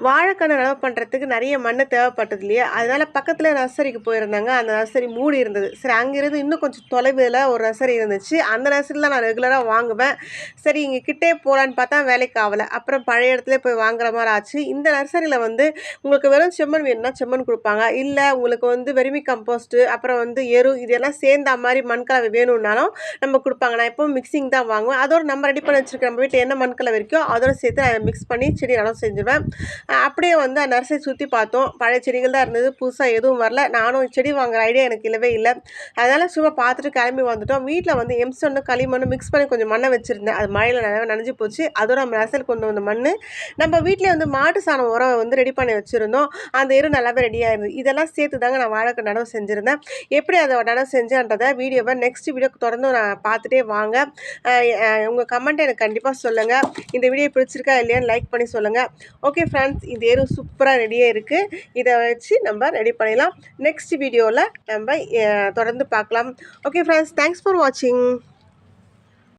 வாழைக்கன்று நடவு பண்ணுறதுக்கு நிறைய மண் தேவைப்பட்டது இல்லையா? அதனால் பக்கத்தில் நர்சரிக்கு போயிருந்தாங்க. அந்த நர்சரி மூடி இருந்தது. சரி அங்கேருந்து இன்னும் கொஞ்சம் தொலைவில் ஒரு நர்சரி இருந்துச்சு. அந்த நர்சரியில் நான் ரெகுலராக வாங்குவேன். சரி இங்கே கிட்டே போகலான்னு பார்த்தா வேலைக்கு ஆகலை அப்புறம் பழைய இடத்துல போய் வாங்குற மாதிரி ஆச்சு. இந்த நர்சரியில் வந்து உங்களுக்கு வெறும் செம்மண் வேணும்னா செம்மண் கொடுப்பாங்க. இல்லை உங்களுக்கு வந்து வெறுமி கம்போஸ்ட்டு அப்புறம் வந்து எரு இதெல்லாம் சேர்ந்த மாதிரி மண்கலவை வேணும்னாலும் நம்ம கொடுப்பாங்க. நான் எப்பவும் மிக்சிங் தான் வாங்குவேன். அதோட நம்ம ரெடி பண்ணி வச்சுருக்கேன் நம்ம வீட்டில் என்ன மண்கலவை இருக்கோ அதோட சேர்த்து நான் மிக்ஸ் பண்ணி செடி நடவு செஞ்சுருவேன். அப்படியே வந்து அந்த நர்சரி சுற்றி பார்த்தோம். பழைய செடிகள் தான் இருந்தது. புதுசாக எதுவும் வரல. நானும் செடி வாங்குற ஐடியா எனக்கு இல்லவே இல்லை. அதனால் சும்மா பார்த்துட்டு கிளம்பி வந்துட்டோம். வீட்டில் வந்து எம்சன்னு களிமண்ணும் மிக்ஸ் பண்ணி கொஞ்சம் மண்ணை வச்சுருந்தேன். அது மழையில் நிறைய நனைஞ்சு போச்சு. அதோட நம்ம நர்சரி கொண்டு வந்த மண் நம்ம வீட்டிலே வந்து மாட்டு சாணம் உரம் வந்து ரெடி பண்ணி வச்சுருந்தோம். அந்த எரு நல்லாவே ரெடியாக இருந்தது இதெல்லாம் சேர்த்து தாங்க நான் வாழைக்கு நடவு செஞ்சுருந்தேன். எப்படி அதை நடவு செஞ்சேன்றதை வீடியோவை நெக்ஸ்ட் வீடியோ தொடர்ந்து நான் பார்த்துட்டே வாங்க. உங்கள் கமெண்ட் எனக்கு கண்டிப்பாக சொல்லுங்கள் இந்த வீடியோ பிடிச்சிருக்கா இல்லையான்னு லைக் பண்ணி சொல்லுங்கள் ஓகே ஃப்ரெண்ட்ஸ் இந்த எரு சூப்பராக ரெடியாக இருக்குது இதை வச்சு நம்ம ரெடி பண்ணிடலாம். நெக்ஸ்ட் வீடியோவில் நம்ம தொடர்ந்து பார்க்கலாம். ஓகே ஃப்ரெண்ட்ஸ் தேங்க்ஸ் ஃபார் வாட்சிங்